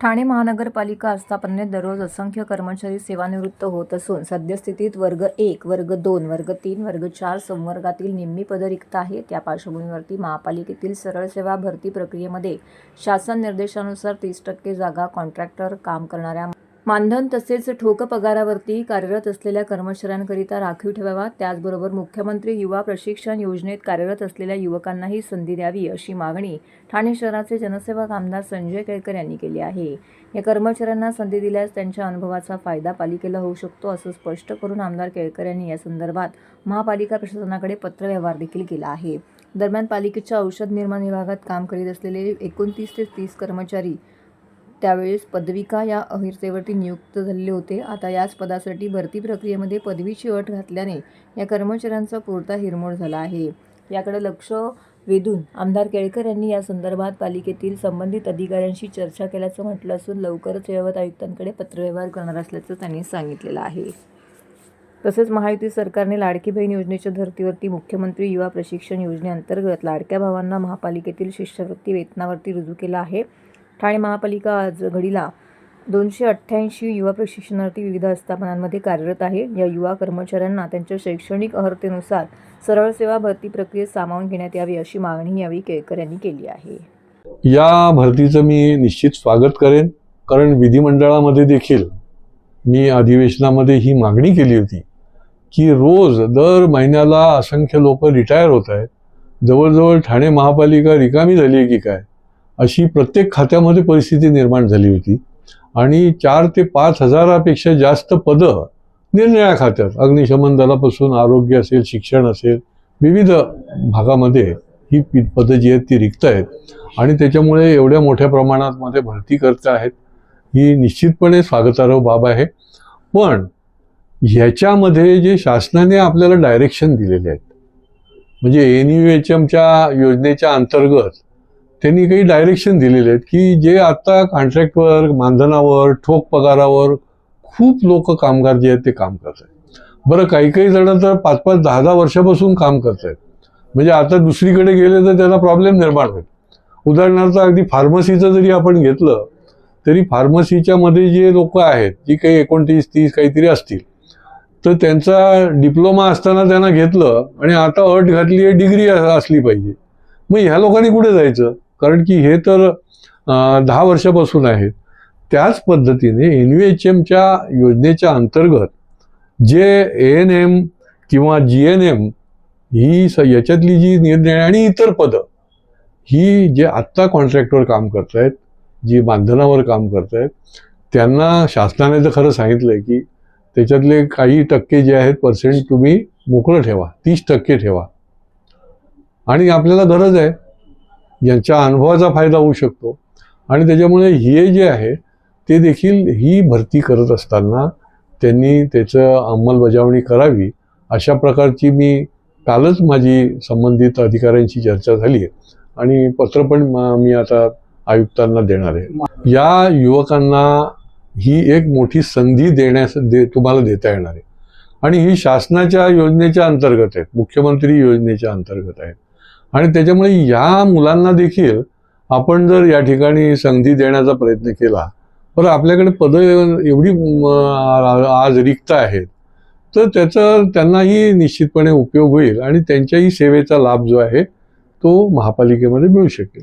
ठाणे महानगरपालिका आस्थापनेत दररोज असंख्य कर्मचारी सेवानिवृत्त होत असून सद्यस्थितीत वर्ग एक वर्ग दोन वर्ग तीन वर्ग चार संवर्गातील निम्मी पदं रिक्त आहेत. त्या पार्श्वभूमीवरती महापालिकेतील सरळ सेवा भरती प्रक्रियेमध्ये शासन निर्देशानुसार तीस टक्के जागा कॉन्ट्रॅक्टर काम करणाऱ्या मानधन तसेच ठोक पगारावरती कार्यरत असलेल्या कर्मचाऱ्यांकरिता राखीव ठेवावा. त्याचबरोबर मुख्यमंत्री युवा प्रशिक्षण योजनेत कार्यरत असलेल्या युवकांनाही संधी द्यावी अशी मागणी ठाणे शहराचे जनसेवक आमदार संजय केळकर यांनी केली आहे. या कर्मचाऱ्यांना संधी दिल्यास त्यांच्या अनुभवाचा फायदा पालिकेला होऊ शकतो असं स्पष्ट करून आमदार केळकर यांनी या संदर्भात महापालिका प्रशासनाकडे पत्रव्यवहार देखील केला आहे. दरम्यान पालिकेच्या औषध निर्माण विभागात काम करीत असलेले एकोणतीस ते तीस कर्मचारी त्यावेळेस पदविका या अहिरसेवरती नियुक्त झालेले होते. आता याच पदासाठी भरती प्रक्रियेमध्ये पदवीची अट घातल्याने या कर्मचाऱ्यांचा पुरता हिरमोड झाला आहे. याकडे लक्ष वेधून आमदार केळकर यांनी या संदर्भात पालिकेतील संबंधित अधिकाऱ्यांशी चर्चा केल्याचं म्हटलं असून लवकरच यवत आयुक्तांकडे पत्रव्यवहार करणार असल्याचं त्यांनी सांगितलेलं आहे. तसेच महायुती सरकारने लाडकी बहीण योजनेच्या धर्तीवरती मुख्यमंत्री युवा प्रशिक्षण योजनेअंतर्गत लाडक्या भावांना महापालिकेतील शिष्यवृत्ती वेतनावरती रुजू केला आहे. ठाणे महापालिका आज घडीला दोनशे अठ्ठ्याऐंशी युवा प्रशिक्षणार्थी विविध आस्थापनांमध्ये कार्यरत आहे. या युवा कर्मचाऱ्यांना त्यांच्या शैक्षणिक अर्हतेनुसार सरळ सेवा भरती प्रक्रियेत सामावून घेण्यात यावी अशी मागणी यावेळी केळकर यांनी केली आहे. या भरतीचं मी निश्चित स्वागत करेन. कारण विधिमंडळामध्ये देखील मी अधिवेशनामध्ये ही मागणी केली होती की रोज दर महिन्याला असंख्य लोक रिटायर होत आहेत. जवळजवळ ठाणे महापालिका रिकामी झाली आहे की काय? अशी प्रत्येक खात्यामध्ये परिस्थिती निर्माण झाली होती. आणि चार ते पाच हजारापेक्षा जास्त पदं निरनिळ्या खात्यात. अग्निशमन दलापासून आरोग्य असेल शिक्षण असेल विविध भागामध्ये ही पदं जी आहेत ती रिक्त आहेत आणि त्याच्यामुळे एवढ्या मोठ्या प्रमाणात मध्ये भरती करत आहेत. ही निश्चितपणे स्वागतार्ह बाब आहे. पण ह्याच्यामध्ये जे शासनाने आपल्याला डायरेक्शन दिलेले आहेत म्हणजे एन यू एच एमच्या योजनेच्या अंतर्गत त्यांनी काही डायरेक्शन दिलेले आहेत की जे आता कॉन्ट्रॅक्टवर मानधनावर ठोक पगारावर खूप लोक कामगार जे आहेत ते काम करत आहेत बरं काही काही जण तर पाच पाच दहा दहा वर्षापासून काम करत आहेत म्हणजे आता दुसरीकडे गेले तर त्यांना प्रॉब्लेम निर्माण होईल. उदाहरणार्थ अगदी फार्मसीचं जरी आपण घेतलं तरी फार्मसीच्या मध्ये जे लोक आहेत जी काही एकोणतीस तीस काहीतरी असतील तर त्यांचा डिप्लोमा असताना त्यांना घेतलं आणि आता अट घातली आहे डिग्री असली पाहिजे. मग ह्या लोकांनी कुठे जायचं? कारण की हे तर दहा वर्षापासून आहेत त्याच पद्धतीने एन व्ही एच एमच्या योजनेच्या अंतर्गत जे ए एन एम किंवा जी एन एम ही स याच्यातली जी निर्णय आणि इतर पदं ही जे आत्ता कॉन्ट्रॅक्टवर काम करत आहेत जी बांधनावर काम करत आहेत त्यांना शासनाने तर खरं सांगितलं आहे की त्याच्यातले काही टक्के जे आहेत पर्सेंट तुम्ही मोकळं ठेवा तीस टक्के ठेवा. आणि आपल्याला गरज आहे. यांच्या अनुभवाचा फायदा होऊ शकतो. आणि त्याच्यामुळे हे जे आहे ते देखील ही भरती करत असताना त्यांनी त्याचं अंमलबजावणी करावी अशा प्रकारची मी कालच माझी संबंधित अधिकाऱ्यांशी चर्चा झाली आहे. आणि पत्र पण मी आता आयुक्तांना देणार आहे. या युवकांना ही एक मोठी संधी देण्यास दे तुम्हाला देता येणार आहे. आणि ही शासनाच्या योजनेच्या अंतर्गत आहेत मुख्यमंत्री योजनेच्या अंतर्गत आहेत. आणि त्याच्यामुळे या मुलांना देखील आपण जर या ठिकाणी संधी देण्याचा प्रयत्न केला तर आपल्याकडे पदं एवढी आज रिक्त आहेत. तर त्याचा त्यांनाही निश्चितपणे उपयोग होईल आणि त्यांच्याही सेवेचा लाभ जो आहे तो महापालिकेमध्ये मिळू शकेल.